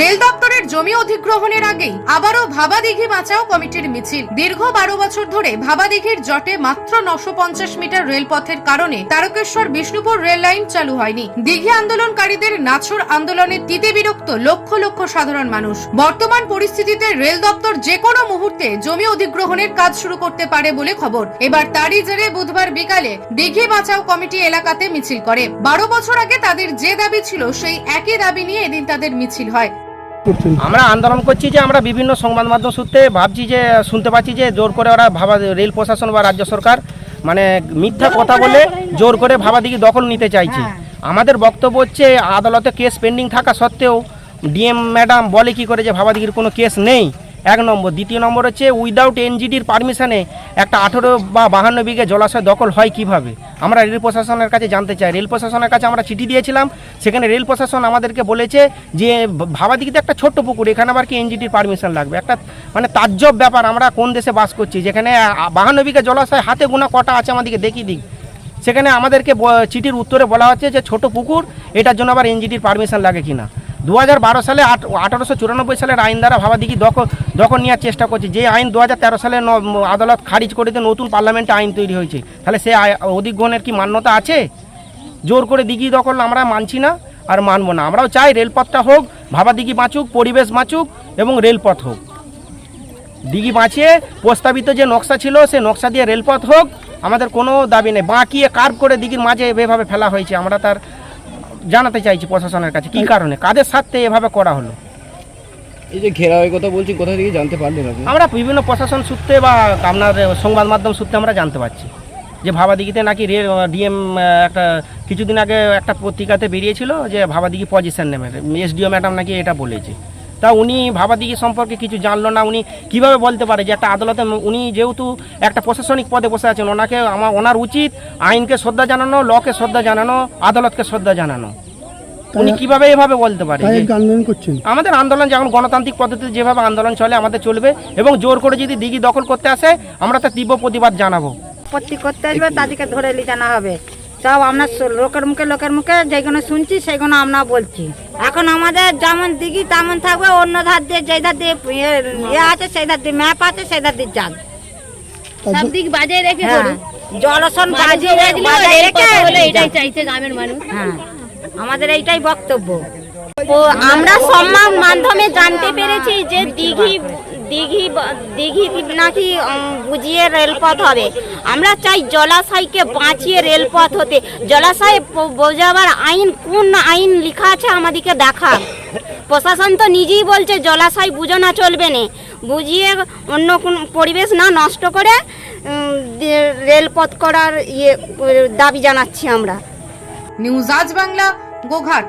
Rail দপ্তরের জমি অধিগ্রহণের আগেই আবারও ভাবাদিঘি বাঁচাও কমিটির মিছিল। দীর্ঘ বারো বছর ধরে ভাবাদিঘির জটে মাত্র নশো পঞ্চাশ মিটার রেলপথের কারণে তারকেশ্বর বিষ্ণুপুর রেল লাইন চালু হয়নি। দিঘি আন্দোলনকারীদের নাছর আন্দোলনে তিতে বিরক্ত লক্ষ লক্ষ সাধারণ মানুষ। বর্তমান পরিস্থিতিতে রেল দপ্তর যে কোনো মুহূর্তে জমি অধিগ্রহণের কাজ শুরু করতে পারে বলে খবর। এবার তারই জেরে বুধবার বিকালে দিঘি বাঁচাও কমিটি এলাকাতে মিছিল করে। বারো বছর আগে তাদের যে দাবি ছিল, সেই একই দাবি নিয়ে এদিন তাদের মিছিল হয়। আমরা আন্দোলন করছি যে আমরা বিভিন্ন সংবাদ মাধ্যম সূত্রে ভাবছি যে শুনতে পাচ্ছি যে জোর করে ওরা ভাবা রেল প্রশাসন বা রাজ্য সরকার মানে মিথ্যা কথা বলে জোর করে ভাবা দিকে দখল নিতে চাইছে। আমাদের বক্তব্য হচ্ছে আদালতে কেস পেন্ডিং থাকা সত্ত্বেও ডিএম ম্যাডাম বলে কি করে যে ভাবাদিগির কোনো কেস নেই? এক নম্বর। দ্বিতীয় নম্বর হচ্ছে উইদাউট এনজিডির পারমিশনে একটা আঠেরো বা বাহান্ন বিঘে জলাশয় দখল হয় কীভাবে? আমরা রেল প্রশাসনের কাছে জানতে চাই। রেল প্রশাসনের কাছে আমরা চিঠি দিয়েছিলাম। সেখানে রেল প্রশাসন আমাদেরকে বলেছে যে ভাবাদিগিতে একটা ছোট্ট পুকুর, এখানে আবার কি এনজিটির পারমিশন লাগবে? একটা মানে তাজ্জব ব্যাপার, আমরা কোন দেশে বাস করছি? যেখানে বাহান্ন বিঘা জলাশয় হাতে গোনা কটা আছে আমাদেরকে দেখিয়ে দিক। সেখানে আমাদেরকে চিঠির উত্তরে বলা হচ্ছে যে ছোট পুকুর, এটার জন্য আবার এনজিটির পারমিশন লাগে কিনা? দু হাজার বারো সালে আট- আঠারোশো চুরানব্বই সালের আইন দ্বারা ভাবাদিঘি দখল দখল নেওয়ার চেষ্টা করছে। যে আইন দু হাজার তেরো সালে আদালত খারিজ করে দিয়ে নতুন পার্লামেন্টে আইন তৈরি হয়েছে। তাহলে সে অধিগ্রহণের কি মান্যতা আছে? জোর করে দিঘি দখল আমরা মানছি না আর মানবো না। আমরাও চাই রেলপথটা হোক ভাবাদিঘি বাঁচুক, পরিবেশ বাঁচুক এবং রেলপথ হোক। দিঘি বাঁচিয়ে প্রস্তাবিত যে নকশা ছিল, সে নকশা দিয়ে রেলপথ হোক, আমাদের কোনো দাবি নেই। বাঁকিয়ে কার্ভ করে দিঘির মাঝে এভাবে ফেলা হয়েছে। আমরা তার জানাতে চাইছি প্রশাসনের কাছে কি কারণে? কাদের স্বার্থে এভাবে করা হলো? এই যে ঘেরাওয়ের কথা বলছি কোথা থেকে জানতে পারলেন আপনি? আমরা বিভিন্ন প্রশাসন সূত্রে বা আপনার সংবাদ মাধ্যম সূত্রে আমরা জানতে পারছি। যে ভাবাদিঘিতে নাকি রে ডিএম একটা কিছুদিন আগে একটা পত্রিকাতে বেরিয়েছিল যে ভাবাদিঘি পজিশন নেবে। এসডিও ম্যাডাম নাকি এটা বলেছে। তা উনি ভাবাদিঘি সম্পর্কে কিছু জানলো না উনি কীভাবে বলতে পারে যে একটা আদালতে উনি যেহেতু একটা প্রশাসনিক পদে বসে আছেন ওনাকে আমার ওনার উচিত আইনকে শ্রদ্ধা জানানো লকে শ্রদ্ধা জানানো আদালতকে শ্রদ্ধা জানানো। উনি কীভাবে এভাবে বলতে পারে আমাদের আন্দোলন যেমন গণতান্ত্রিক পদ্ধতিতে যেভাবে আন্দোলন চলে আমাদের চলবে এবং জোর করে যদি দিঘি দখল করতে আসে আমরা তার তীব্র প্রতিবাদ জানাব। আপত্তি করতে আসবে তাদেরকে ধরে নিয়ে জানা হবে। সব আমরা লোকের মুখে লোকের মুখে যেগুলো শুনছি সেগুলো আমরা বলছি। এখন আমাদের যেমন দিঘি তেমন থাকবে অন্য ধার দিয়ে যেই ধার দিয়ে ইয়ে ইয়ে আছে সেই ধার দিয়ে ম্যাপ আছে সেই ধার দিয়ে যান। সব দিক বাজায় রেখে হ্যাঁ জলসন বাজিয়ে রেখে এটাই চাইছে গ্রামের মানুষ। হ্যাঁ আমাদের এইটাই বক্তব্য। ও আমরা সম্মান মাধ্যমে জানতে পেরেছি যে দিঘি দিঘি দিঘি নাকি বুঝিয়ে রেলপথ হবে। আমরা চাই জলাশয়কে বাঁচিয়ে রেলপথ হতে। জলাশয় বোঝাবার আইন, কোন আইন লেখা আছে আমাদেরকে দেখা প্রশাসন তো নিজেই বলছে জলাশয় বুঝো না, চলবে না। বুঝিয়ে অন্য কোন পরিবেশ না নষ্ট করে রেলপথ করার ইয়ে দাবি জানাচ্ছি আমরা। নিউজ আজ বাংলা, গোঘাট।